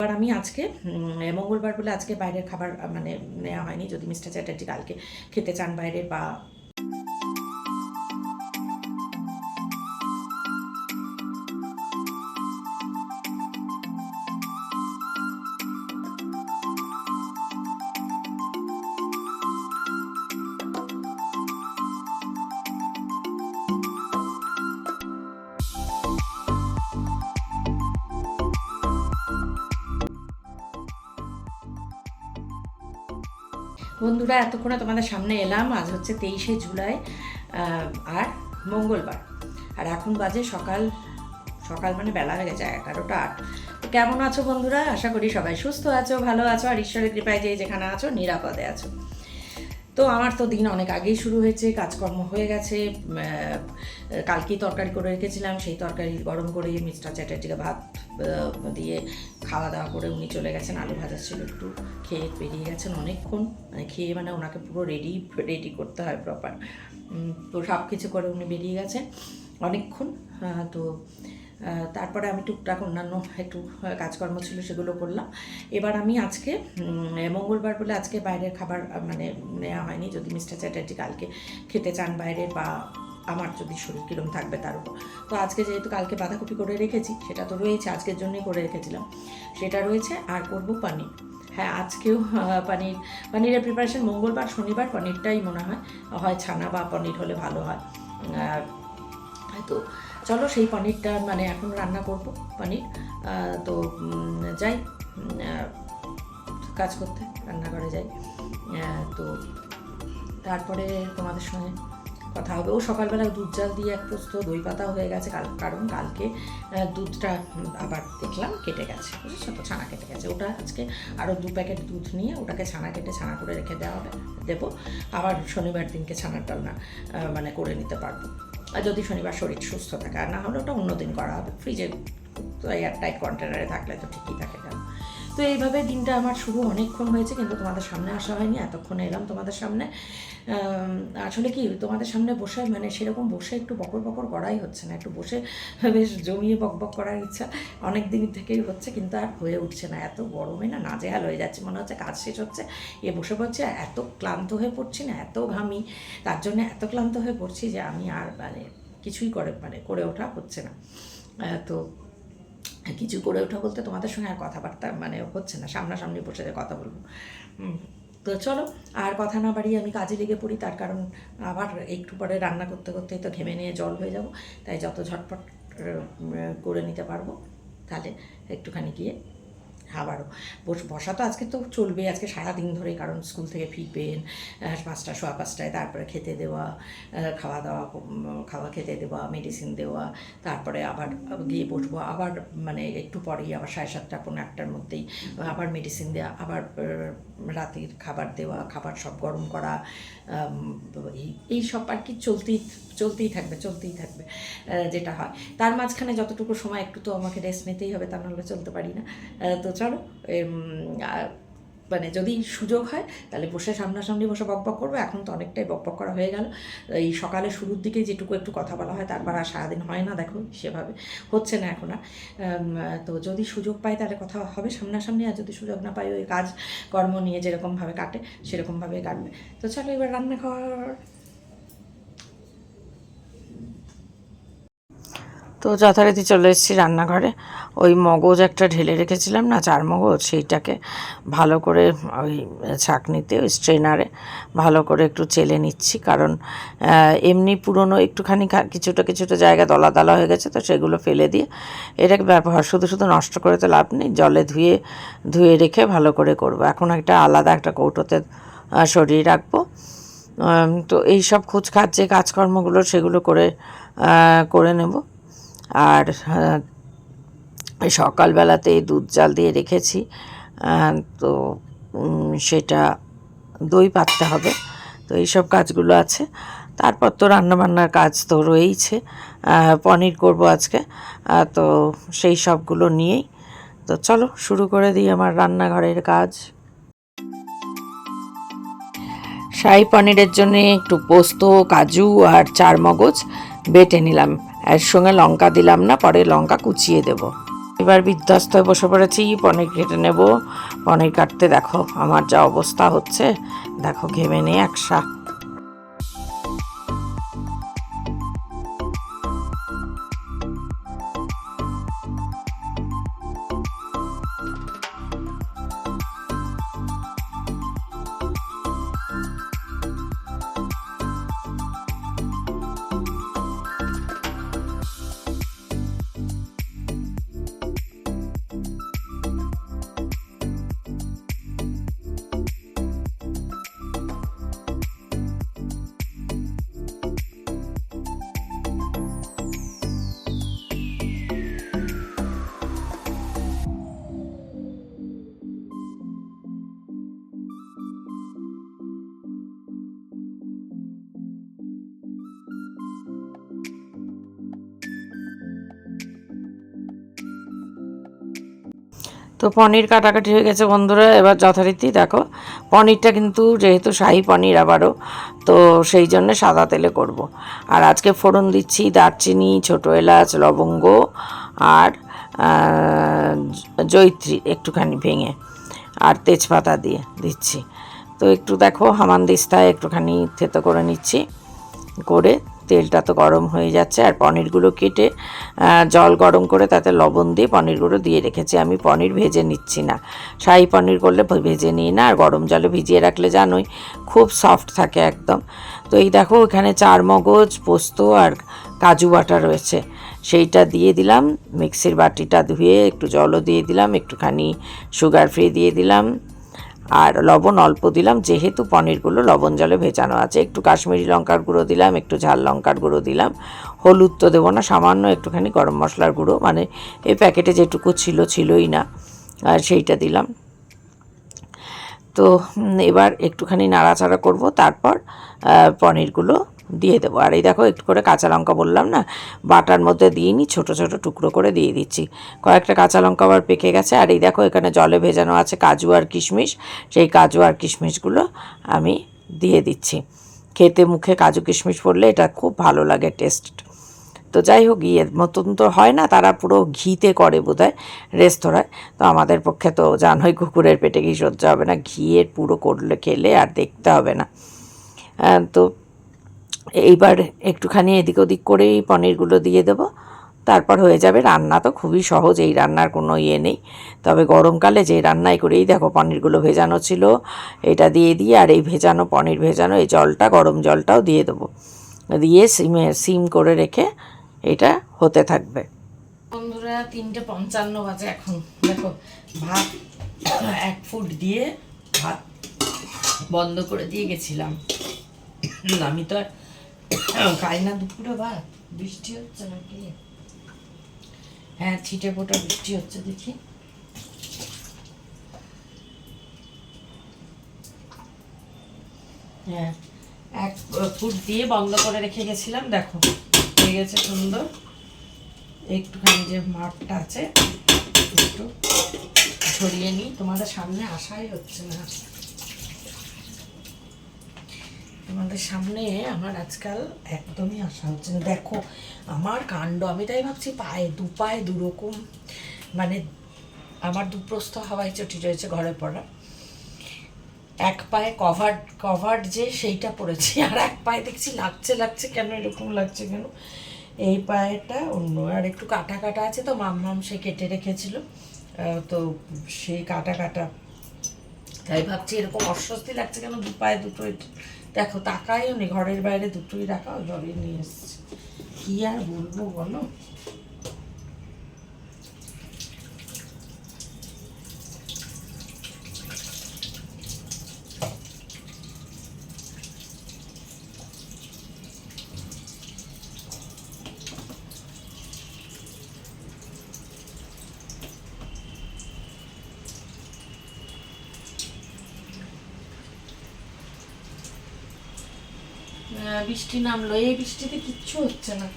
এবার আমি আজকে মঙ্গলবার বলে আজকে বাইরের খাবার মানে নেওয়া হয়নি। যদি মিস্টার চ্যাটার্জি কালকে খেতে চান বাইরের বা বন্ধুরা এতক্ষণে তোমাদের সামনে এলাম, আজ হচ্ছে তেইশে জুলাই আর মঙ্গলবার। আর এখন বাজে সকাল সকাল মানে বেলা হয়ে গেছে এগারোটা আট। কেমন আছো বন্ধুরা? আশা করি সবাই সুস্থ আছো, ভালো আছো, আর ঈশ্বরের কৃপায় যে যেখানে আছো, নিরাপদে আছো। তো আমার তো দিন অনেক আগেই শুরু হয়েছে, কাজকর্ম হয়ে গেছে কালকেই তরকারি করে রেখেছিলাম, সেই তরকারি গরম করে মিস্টার চ্যাটার্জিকে ভাত দিয়ে খাওয়া দাওয়া করে উনি চলে গেছেন, আলু ভাজা ছিল একটু খেয়ে বেরিয়ে গেছেন অনেকক্ষণ। মানে খেয়ে মানে ওনাকে পুরো রেডি রেডি করতে হয় প্রপার তো সব কিছু করে উনি বেরিয়ে গেছেন অনেকক্ষণ। তো তারপরে আমি টুকটাক অন্যান্য একটু কাজকর্ম ছিল সেগুলো করলাম। এবার আমি আজকে মঙ্গলবার বলে আজকে বাইরের খাবার মানে নেওয়া হয়নি। যদি মিস্টার চ্যাটার্জি কালকে খেতে চান বাইরে বা আমার যদি শরীর কীরকম থাকবে তার উপর। তো আজকে যেহেতু কালকে বাঁধাকপি করে রেখেছি, সেটা তো রয়েছে, আজকের জন্যই করে রেখেছিলাম। সেটা রয়েছে, আর করব পনির। হ্যাঁ আজকেও পনির, পনিরের প্রিপারেশন মঙ্গলবার, শনিবার, পনিরটাই মনে হয় হয় ছানা বা পনির হলে ভালো হয়। তো চলো সেই পনিরটা মানে এখন রান্না করব পনির। তো যাই কাজ করতে, রান্নাঘরে যাই। তো তারপরে তোমাদের সঙ্গে কথা হবে। ও সকালবেলা দুধ জাল দিয়ে এক প্রস্ত দই পাতা হয়ে গেছে কাল- কারণ কালকে দুধটা আবার দেখলাম কেটে গেছে, বুঝেছ তো? ছানা কেটে গেছে। ওটা আজকে আরও দু প্যাকেট দুধ নিয়ে ওটাকে ছানা কেটে ছানা করে রেখে দেওয়া হবে, দেবো। আবার শনিবার দিনকে ছানার ডালনা মানে করে নিতে পারব। আর যদি শনিবার শরীর সুস্থ থাকে, আর না হলে ওটা অন্য দিন করা হবে। ফ্রিজে এয়ার টাইট কন্টেনারে থাকলে তো ঠিকই থাকে। কেন তো এইভাবে দিনটা আমার শুরু অনেকক্ষণ হয়েছে, কিন্তু তোমাদের সামনে আসা হয়নি, এতক্ষণ এলাম তোমাদের সামনে। আসলে কি, তোমাদের সামনে বসে মানে সেরকম বসে একটু বকর বকর করাই হচ্ছে না, একটু বসে বেশ জমিয়ে বক বক করার ইচ্ছা অনেক দিন থেকেই হচ্ছে, কিন্তু আর হয়ে উঠছে না, এত গরমে না নাজেহাল হয়ে যাচ্ছে, মনে হচ্ছে কাজ শেষ হচ্ছে, এ বসে পড়ছে এত ক্লান্ত হয়ে পড়ছি না, এত ঘামি, তার জন্য এত ক্লান্ত হয়ে পড়ছি যে আমি আর মানে কিছুই করে মানে করে ওঠা হচ্ছে না। তো কিছু করে ওঠা বলতে তোমাদের সঙ্গে আর কথাবার্তা মানে হচ্ছে না, সামনাসামনি বসে যে কথা বলব। তো চলো, আর কথা না বাড়িয়ে আমি কাজে লেগে পড়ি, তার কারণ আবার একটু পরে রান্না করতে করতেই তো ঘেমে নিয়ে জল হয়ে যাব, তাই যত ঝটপট করে নিতে পারব, তাহলে একটুখানি গিয়ে আবারও বস তো আজকে তো চলবে আজকে সারা দিন ধরে কারণ স্কুল থেকে ফিরবেন পাঁচটা সোয়া পাঁচটায়, তারপরে খেতে দেওয়া খাওয়া দাওয়া খাওয়া খেতে দেওয়া মেডিসিন দেওয়া, তারপরে আবার গিয়ে বসবো, আবার মানে একটু পরেই আবার সাড়ে সাতটা পনেরো একটার মধ্যেই আবার মেডিসিন দেওয়া, আবার রাতের খাবার দেওয়া, খাবার সব গরম করা এই সব আর কি চলতেই চলতেই থাকবে চলতেই থাকবে যেটা হয়। তার মাঝখানে যতটুকু সময় একটু তো আমাকে রেস্ট নিতেই হবে, তা নাহলে চলতে পারি না তো চলো মানে যদি সুযোগ হয়, তাহলে বসে সামনাসামনি বসে বক বক করব। এখন তো অনেকটাই বক বক করা হয়ে গেল। এই সকালে শুরুর দিকে যেটুকু একটু কথা বলা হয়, তারপর আর সারাদিন হয় না, দেখো, সেভাবে হচ্ছে না এখন আর। তো যদি সুযোগ পাই তাহলে কথা হবে সামনাসামনি, আর যদি সুযোগ না পাই ওই কাজ কর্ম নিয়ে যেরকমভাবে কাটে সেরকমভাবে কাটবে। তো চলো এবার রান্না তো যথারীতি চলে এসেছি রান্নাঘরে। ওই মগজ একটা ঢেলে রেখেছিলাম না, চার মগজ, সেইটাকে ভালো করে ওই ছাঁকনিতে, ওই স্ট্রেনারে ভালো করে একটু চেলে নিচ্ছি। কারণ এমনি পুরনো একটুখানি কিছুটা কিছুটা জায়গা দলা দলা হয়ে গেছে, তো সেগুলো ফেলে দিয়ে এটাকে ব্যবহার, শুধু শুধু নষ্ট করে তো লাভ নেই, জলে ধুয়ে ধুয়ে রেখে ভালো করে করব। এখন একটা আলাদা একটা কৌটোতে সরিয়ে রাখব। তো এই সব যে কাজকর্মগুলো সেগুলো করে করে নেব। আর সকালবেলাতে দুধ জাল দিয়ে রেখেছি। তো সেটা দই পাততে হবে। তো এইসব কাজগুলো আছে। তারপর তো রান্নাবান্নার কাজ তো রয়েইছে। পনির করব আজকে। তো সেই সবগুলো নিয়েই। তো চলো, শুরু করে দিই আমার রান্নাঘরের কাজ। শাহি পনিরের জন্য একটু পোস্ত, কাজু আর চার মগজ বেটে নিলাম। এর সঙ্গে লঙ্কা দিলাম না, পরে লঙ্কা কুচিয়ে দেব। এবার বিধ্বস্ত হয়ে বসে পড়েছি, পনির কেটে নেব। পনির কাটতে দেখো, আমার যা অবস্থা হচ্ছে। দেখো, ঘেমে নেই একসা তো পনির কাটাকাটি হয়ে গেছে বন্ধুরা এবার যথারীতি দেখো পনিরটা কিন্তু যেহেতু শাহি পনির আবারও তো সেই জন্য সাদা তেলে করব। আর আজকে ফোড়ন দিচ্ছি দারচিনি ছোটো এলাচ লবঙ্গ আর আহ, জয়িত্রী একটুখানি ভেঙে আর তেজপাতা দিয়ে দিচ্ছি তো একটু দেখো হামানদিস্তায় একটুখানি থেতো করে নিচ্ছি করে তেলটা তো গরম হয়ে যাচ্ছে আর পনিরগুলো কেটে জল গরম করে তাতে লবণ দিয়ে পনিরগুলো দিয়ে রেখেছি। আমি পনির ভেজে নিচ্ছি না। শাহি পনির করলে ভেজে নিই না, আর গরম জলে ভিজিয়ে রাখলে জানোই খুব সফট থাকে একদম। তো এই দেখো, এখানে চার মগজ, পোস্ত আর কাজু বাটা রয়েছে। সেইটা দিয়ে দিলাম, মিক্সির বাটিটা ধুয়ে একটু জলও দিয়ে দিলাম, একটুখানি সুগার ফ্রি দিয়ে দিলাম। আর লবণ অল্প দিলাম, যেহেতু পনিরগুলো লবণ জলে ভেজানো আছে। একটু কাশ্মীরি লঙ্কার গুঁড়ো দিলাম, একটু ঝাল লঙ্কার গুঁড়ো দিলাম। হলুদ তো দেবো না, সামান্য একটুখানি গরম মশলার গুঁড়ো মানে এই প্যাকেটে যেটুকু ছিল, ছিলই না, আর সেইটা দিলাম। তো এবার একটুখানি নাড়াচাড়া করব, তারপর পনিরগুলো দিয়ে দেবো। আর এই দেখো, একটু করে কাঁচা লঙ্কা বললাম না, বাটার মধ্যে দিয়ে নিই ছোটো ছোটো টুকরো করে দিয়ে দিচ্ছি। কয়েকটা কাঁচা লঙ্কা আবার পেকে গেছে। আর এই দেখো, এখানে জলে ভেজানো আছে কাজু আর কিশমিশ। সেই কাজু আর কিশমিশগুলো আমি দিয়ে দিচ্ছি। খেতে মুখে কাজু কিশমিশ পড়লে এটা খুব ভালো লাগে, টেস্ট। তো যাই হোক ইয়ের মতন তো হয় না, তারা পুরো ঘিতে করে বোধ হয় রেস্তোরাঁয়। তো আমাদের পক্ষে তো জানোই, কুকুরের পেটে ঘি সহ্য হবে না, ঘিয়ের পুরো করলে, খেলে আর দেখতে হবে না। তো এইবার একটুখানি এদিক ওদিক করেই পনিরগুলো দিয়ে দেবো। তারপর হয়ে যাবে রান্না তো খুবই সহজ, এই রান্নার কোনো ইয়ে নেই। তবে গরমকালে যে রান্নাই করেই দেখো পনিরগুলো ভেজানো ছিল, এটা দিয়ে দিয়ে আর এই ভেজানো পনির ভেজানো, এই জলটা, গরম জলটাও দিয়ে দেবো। দিয়ে সিমে, সিম করে রেখে এটা হতে থাকবে। বন্ধুরা, তিনটে পঞ্চান্ন বাজে এখন। দেখো, ভাত এক ফুট দিয়ে ভাত বন্ধ করে দিয়ে গেছিলাম। আমি তো খাই না দুপুরে ভাত বৃষ্টি হচ্ছে নাকি? হ্যাঁ ছিটে ফোটা বৃষ্টি হচ্ছে দেখি। হ্যাঁ এক ফুট দিয়ে বন্ধ করে রেখে গেছিলাম, দেখো, হয়ে গেছে সুন্দর। একটুখানি যে মাঠটা আছে, একটু ছড়িয়ে নিই, তোমাদের সামনে আসাই হচ্ছে না। তোমাদের সামনে আমার আজকাল একদমই আসা হচ্ছে না। দেখো, আমার কাণ্ড, আমি তাই ভাবছি পায়ে, দু পায়ে দুরকম মানে আমার দুপ্রস্থ হাওয়াই চটি রয়েছে ঘরে পড়া। এক পায়ে কভার কভার্ড যে সেইটা পড়েছি, আর এক পায়ে দেখছি লাগছে লাগছে কেন, এরকম লাগছে কেন? এই পায়েটা অন্য, আর একটু কাটা কাটা আছে তো, মাম মাম সে কেটে রেখেছিল তো সেই কাটা কাটা। তাই ভাবছি এরকম অস্বস্তি লাগছে কেন, দু পায়ে দুটোই দেখো তাকাইও নেই ঘরের বাইরে দুটোই রাখা জলে নিয়ে এসছে। কী আর বলব বলো? বৃষ্টি নামলো। এই বৃষ্টিতে কিচ্ছু হচ্ছে না।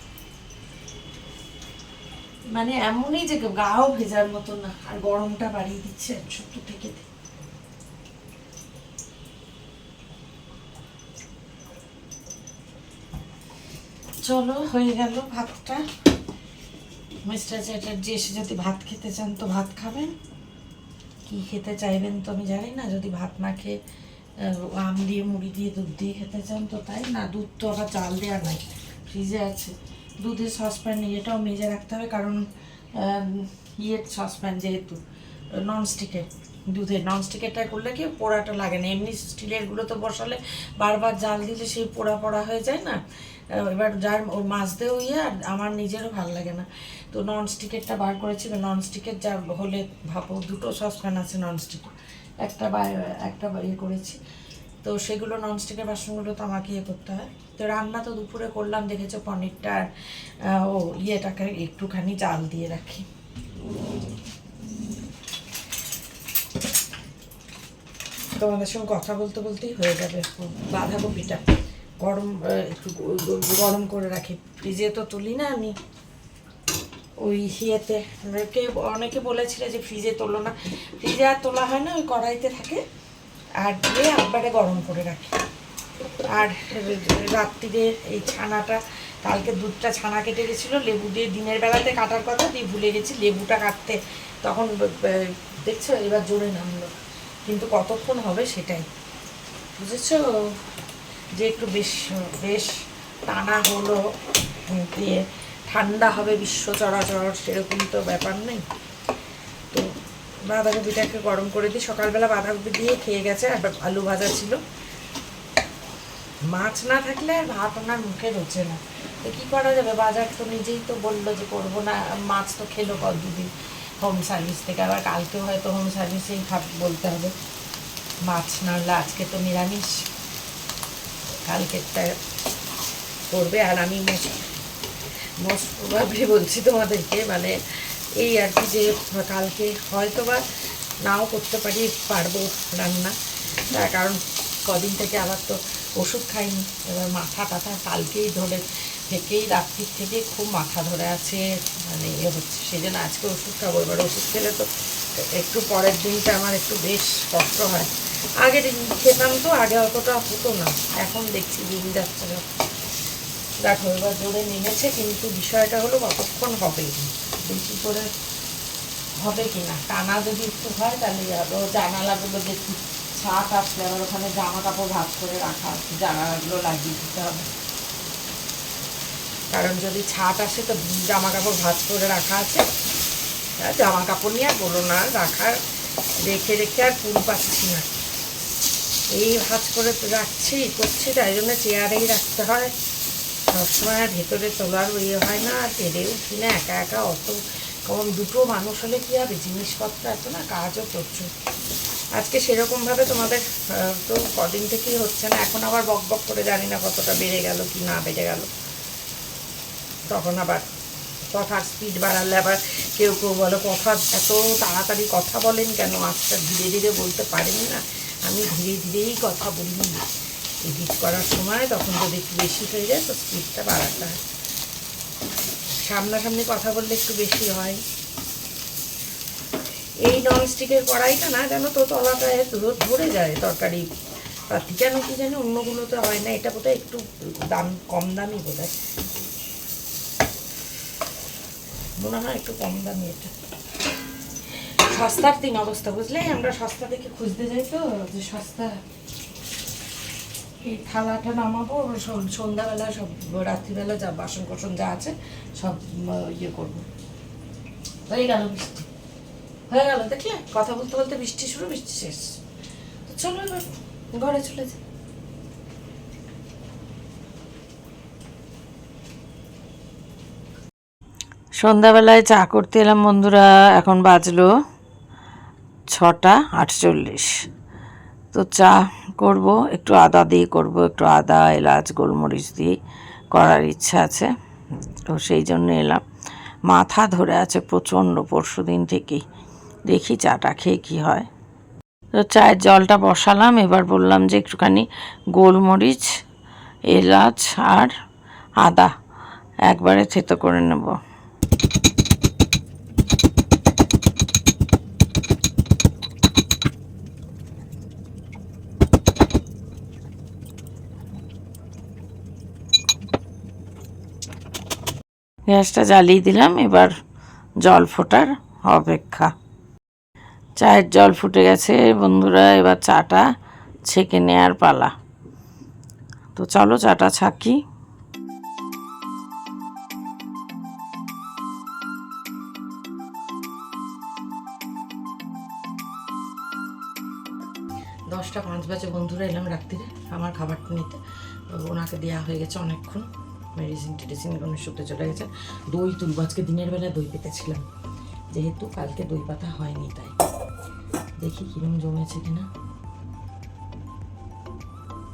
মানে এমনই যে গাও ভেজার মতো না, আর গরমটা বাড়িয়ে দিচ্ছে ছোট্ট থেকে। চলো, হয়ে গেল ভাতটা। মিস্টার চ্যাটার্জি এসে যদি ভাত খেতে চান তো ভাত খাবেন। কি খেতে চাইবেন তো আমি জানি না, যদি ভাত না খেয়ে আম দিয়ে, মুড়ি দিয়ে, দুধ দিয়ে খেতে চান তো তাই? না, দুধ তো আবার চাল দেওয়া নাই, ফ্রিজে আছে। দুধের সসপ্যান এটাও মেজে রাখতে হবে, কারণ ইয়ের সসপ্যান যেহেতু ননস্টিকের দুধের ননস্টিকেরটা করলে কি পোড়াটা লাগে না। এমনি স্টিলেরগুলো তো বসালে বারবার জাল দিলে সেই পোড়া পোড়া হয়ে যায় না? এবার যার ও মাছ দিয়েও ইয়ে আর আমার নিজেরও ভালো লাগে না। তো ননস্টিকেরটা বার করেছি ননস্টিকের যা হলে ভাবো, দুটো সসপ্যান আছে ননস্টিকের একটা একটা ইয়ে করেছি। তো সেগুলো ননস্টিকের বাসনগুলো তো আমাকে ইয়ে করতে হয়। তো রান্না তো দুপুরে করলাম, দেখেছ পনিরটা আর ও ইয়েটাকে একটুখানি জাল দিয়ে রাখি। তোমাদের সঙ্গে কথা বলতে বলতেই হয়ে যাবে বাঁধাকপিটা গরম একটু গরম করে রাখি। ফ্রিজে তো তুলি না আমি। ওই ইয়েতে। অনেকে বলেছিল যে ফ্রিজে তোলো না। ফ্রিজে আর তোলা হয় না, ওই কড়াইতে থাকে। আর দিয়ে একবারে গরম করে রাখি। আর রাত্রিরে এই ছানাটা, কালকে দুধটা ছানা কেটে গেছিল, লেবু দিয়ে দিনের বেলাতে কাটার কথা, দিয়ে ভুলে গেছি লেবুটা কাটতে। তখন দেখছ, এবার জোরে নামলো। কিন্তু কতক্ষণ হবে সেটাই। বুঝেছ? যে একটু বেশ বেশ টানা হলো, দিয়ে ঠান্ডা হবে, বিশ্ব চরাচর, সেরকম তো ব্যাপার নেই। তো বাঁধাকপিটাকে গরম করে দিই। সকালবেলা বাঁধাকপি দিয়ে খেয়ে গেছে, আর আলু ভাজা ছিল। মাছ না থাকলে আর ভাত ওনার মুখে রোচে না। তো কী করা যাবে? বাজার তো নিজেই তো বলল যে করব না, মাছ তো খেলো কত দুদিন হোম সার্ভিস থেকে। আবার কালকেও হয়তো হোম সার্ভিসেই খাব, বলতে হবে। মাছ না হলে আজকে তো নিরামিষ। কালকেরটা করবে, আর আমি মোস্ট বলছি তোমাদেরকে মানে এই আর কি যে কালকে হয়তো বা নাও করতে পারি, পারব রান্না। তার কারণ কদিন থেকে আবার তো ওষুধ খাইনি। এবার মাথা টাথা কালকেই ধরে থেকেই, রাত্রির থেকে খুব মাথা ধরে আছে মানে ইয়ে হচ্ছে। সেই জন্য আজকে ওষুধ খাব, এবার ওষুধ খেলে তো একটু পরের দিনটা আমার একটু বেশ কষ্ট হয়। আগে খেতাম তো, আগে অতটা হতো না। এখন দেখছি দিন যাচ্ছে দেখো, এবার জোরে নেমেছে, কিন্তু বিষয়টা হলো কতক্ষণ হবে? বেশি করে হবে কি না টানা যদি একটু হয়, তাহলে আরও জানালাগুলো যে ছাট আসলে আবার ওখানে জামা কাপড় ভাজ করে রাখা জানালাগুলো লাগিয়ে দিতে হবে। কারণ যদি ছাট আসে, তো জামা কাপড় ভাজ করে রাখা আছে। জামা কাপড় নিয়ে আর বলো না রাখার রেখে রেখে আর পুল পাচ্ছি না। এই ভাজ করে রাখছি, করছি, তাই জন্য চেয়ারেই রাখতে হয়। সবসময় ভেতরে তোলার ইয়ে হয় না পেরে উঠি না, একা একা অত কম। দুটো মানুষ হলে কী হবে? জিনিসপত্র এত না, কাজও প্রচুর। আজকে সেরকমভাবে তোমাদের তো কদিন থেকেই হচ্ছে না, এখন আবার বক বক করে জানি না কতটা বেড়ে গেল কি না বেড়ে গেল। তখন আবার কথার স্পিড বাড়ালে আবার কেউ কেউ বলো কথা এত তাড়াতাড়ি কথা বলেন কেন? আজকে ধীরে ধীরে বলতে পারেন না। আমি ধীরে ধীরেই কথা বলি। এডিট করার সময় তখন যদি একটু বেশি হয়ে যায়, তো স্পিডটা বাড়াতে হয়। সামনাসামনি কথা বললে একটু বেশি হয়। এই ননস্টিকের কড়াইটা না, যেন তো তলাটায় ধরে যায় তরকারি। পাতি কেন কি জানি অন্যগুলোতে হয় না, এটা বোধহয় একটু দাম, কম দামি বোধ হয় মনে হয় একটু কম দামি এটা। সস্তার তিন অবস্থা, বুঝলে? আমরা সস্তা দেখে খুঁজতে যাই তো, যে সস্তা এই থালাটা নামাবো সন্ধ্যাবেলা সব, রাত্রিবেলা যা বাসন কোসন যা আছে সব ইয়ে করব। হয়ে গেল বৃষ্টি। হয়ে গেল, দেখলে? কথা বলতে বলতে বৃষ্টি শুরু, বৃষ্টি শেষ। তো চলো এবার ঘরে চলে যাই। সন্ধ্যাবেলায় চা করতে এলাম বন্ধুরা, এখন বাজলো ছটা আটচল্লিশ। তো চা করব, একটু আদা দিয়ে করব, একটু আদা, এলাচ, গোলমরিচ দিয়ে করার ইচ্ছা আছে, তো সেই জন্য এলাম। মাথা ধরে আছে প্রচণ্ড, পরশু দিন থেকেই। দেখি চাটা খেয়ে কী হয়। তো চায়ের জলটা বসালাম, এবার বললাম যে একটুখানি গোলমরিচ, এলাচ আর আদা একবারে থেতো করে নেব। গ্যাসটা জ্বালিয়ে দিলাম, এবার জল ফোটার অপেক্ষা। চায়ের জল ফুটে গেছে, বন্ধুরা, এবার চাটা ছেঁকে নেয়ার পালা। তো চলো চাটা ছাকি। দশটা পাঁচ বাজে, বন্ধুরা, এলাম রাত্রিরে আমার খাবারটা নিতে। ওনাকে দেওয়া হয়ে গেছে অনেকক্ষণ। মেডিসিন টেডিসিন এগুলো শুতে চলে গেছে। দই তুলব আজকে দিনের বেলা দই পেতেছিলাম। যেহেতু কালকে দই পাতা হয়নি তাই। দেখি কিরম জমেছে কিনা।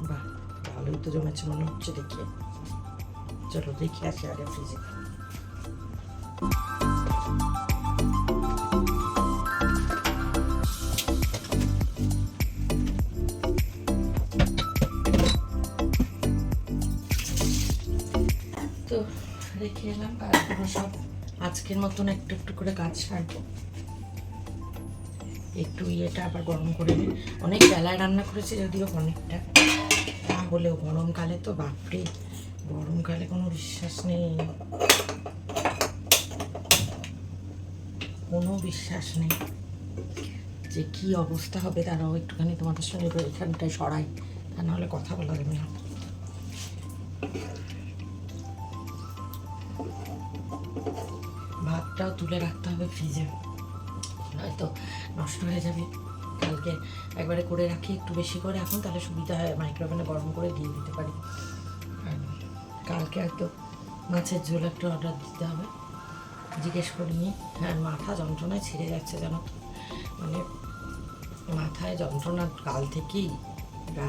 বাহ, ভালোই তো জমেছে মনে হচ্ছে দেখি। চলো দেখি আসি আগে ফ্রিজে আজকের মতন একটু একটু করে কাজ সারবো একটু ইয়েটা আবার গরম করে অনেক বেলায় রান্না করেছি যদিও অনেকটা। তাহলেও গরমকালে তো বাপরে, গরমকালে কোনো বিশ্বাস নেই। কোনো বিশ্বাস নেই। যে কি অবস্থা হবে তারাও একটুখানি তোমাদের সঙ্গে এখানটায় সরাই। তা নাহলে কথা বলা যাবে না। ভাতটাও তুলে রাখতে হবে ফ্রিজে। নয়তো নষ্ট হয়ে যাবে। কালকে একবারে করে রাখি, একটু বেশি করে এখন তাহলে সুবিধা হয় মাইক্রোওভেনে গরম করে দিয়ে দিতে পারি। কালকে হয়তো মাছের ঝোল একটা অর্ডার দিতে হবে। জিজ্ঞেস করে নিয়ে হ্যাঁ মাথা যন্ত্রণায় ছিঁড়ে যাচ্ছে তো। মানে মাথায় যন্ত্রণা কাল থেকেই।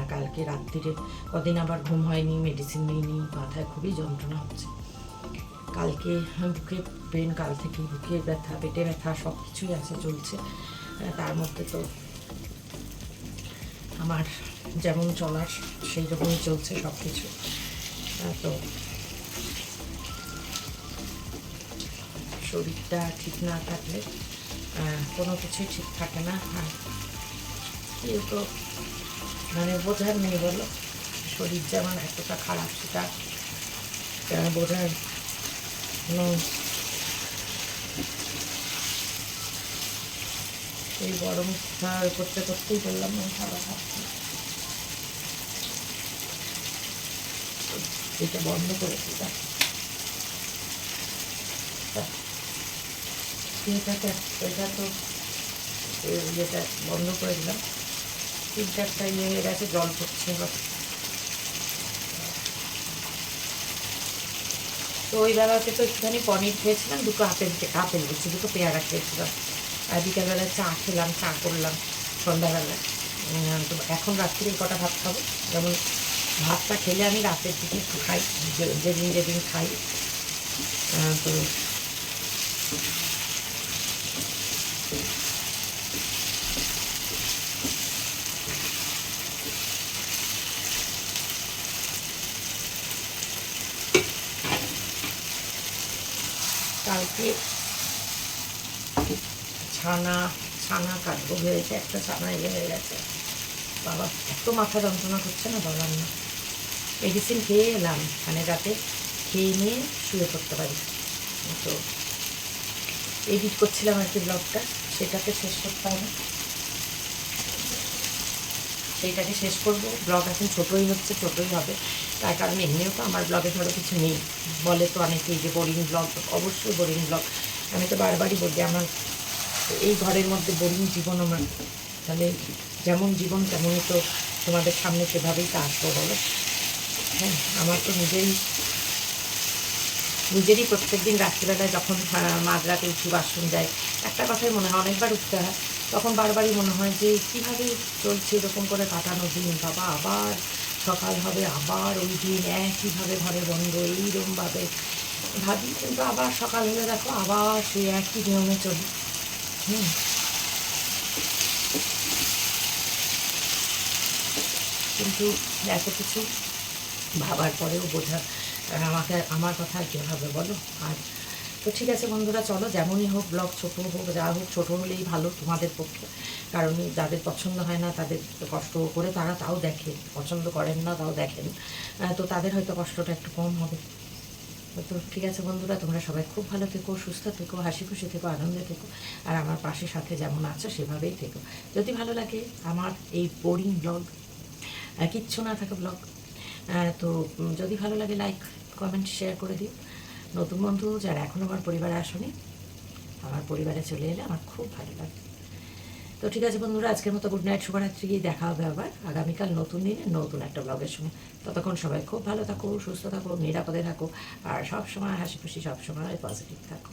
কালকে রাত্রিরে কদিন আবার ঘুম হয়নি মেডিসিন নিইনি, মাথায় খুবই যন্ত্রণা হচ্ছে। কালকে বুকে পেন, কাল থেকে বুকে ব্যথা, পেটে ব্যথা, সব কিছুই আছে, চলছে। তার মধ্যে তো আমার যেমন চলার, সেই রকমই চলছে সব কিছু। তো শরীরটা ঠিক না থাকলে কোনো কিছুই ঠিক থাকে না। আর কেউ তো মানে বোঝার নেই বলো, শরীর যেমন এতটা খারাপ, সেটা বোঝার এই গরম আর করতে করতেই বললাম এটা বন্ধ করে দিটা এটাতে এটা তো ইয়েটা বন্ধ করে দিলাম। ফিল্টারটা ইয়ে হয়ে গেছে, জল পড়ছে এবার। তো ওই বেলাতে তো একটুখানি পনির খেয়েছিলাম, দুটো আপেল আপেল দিচ্ছি দুটো পেয়ারা খেয়েছিলাম। আর বিকালবেলায় চা খেলাম, চা করলাম সন্ধ্যাবেলায় তো এখন রাত্রে কটা ভাত খাব? যেমন ভাতটা খেলে আমি রাতের দিকে একটু খাই যেদিন যেদিন খাই। তো কালকে ছানা ছানা কাটবো ভেবেছে, একটা ছানা ইয়ে হয়ে গেছে। বাবা, এত মাথা যন্ত্রণা করছে না বলার না মেডিসিন খেয়ে এলাম মানে রাতে খেয়ে নিয়ে শুয়ে পড়তে পারি। তো এডিট করছিলাম আর কি ব্লগটা সেটাকে শেষ করতে হবে। সেইটাকে শেষ করব। ব্লগ এখন ছোটোই হচ্ছে, ছোটোই হবে। তার কারণ এমনিও তো আমার ব্লগে ধরো কিছু নেই। বলে তো অনেকেই যে বোরিং ব্লগ অবশ্যই বোরিং ব্লগ আমি তো বারবারই বলি আমার এই ঘরের মধ্যে বোরিং জীবন আমার তাহলে যেমন জীবন তেমনই তো তোমাদের সামনে সেভাবেই তা আসব বলো? হ্যাঁ আমার তো নিজেই নিজেরই নিজেরই প্রত্যেকদিন রাত্রিবেলায় যখন আহ, মাঝরাতে উঠি বাসন যায় একটা কথাই মনে হয় অনেকবার উঠতে হয়। তখন বারবারই মনে হয় যে কীভাবে চলছে এরকম করে কাটানো দিন বাবা আবার সকাল হবে, আবার ওই দিন একইভাবে ঘরে বন্ধ, এইরকমভাবে। ভাবি, কিন্তু আবার সকাল হলে দেখো আবার সেই একই নিয়মে চলি। হুম। কিন্তু এত কিছু ভাবার পরেও বোঝা, আমাকে, আমার কথা আর কে ভাবে বলো? আর তো ঠিক আছে বন্ধুরা, চলো যেমনই হোক, ব্লগ ছোট হোক, যা হোক, ছোটো হলেই ভালো তোমাদের পক্ষে। কারণ যাদের পছন্দ হয় না, তাদের কষ্ট করে তারা তাও দেখে। পছন্দ করেন না, তাও দেখেন। তো তাদের হয়তো কষ্টটা একটু কম হবে। তো ঠিক আছে বন্ধুরা, তোমরা সবাই খুব ভালো থেকো, সুস্থ থেকো, হাসি খুশি থেকো, আনন্দে থেকো। আর আমার পাশে সাথে যেমন আছো, সেভাবেই থেকো। যদি ভালো লাগে আমার এই বোরিং ব্লগ কিচ্ছু না থাকে ব্লগ তো যদি ভালো লাগে লাইক কমেন্ট শেয়ার করে দিও। নতুন বন্ধু যারা এখনও আমার পরিবারে আসনি, আমার পরিবারে চলে এলে আমার খুব ভালো লাগে। তো ঠিক আছে বন্ধুরা, আজকের মতো গুড নাইট শুভরাত্রি, দেখা হবে আবার আগামীকাল নতুন দিনে নতুন একটা ব্লগের সময় ততক্ষণ সবাই খুব ভালো থাকো, সুস্থ থাকো, নিরাপদে থাকো, আর সবসময় হাসি খুশি সবসময় পজিটিভ থাকো।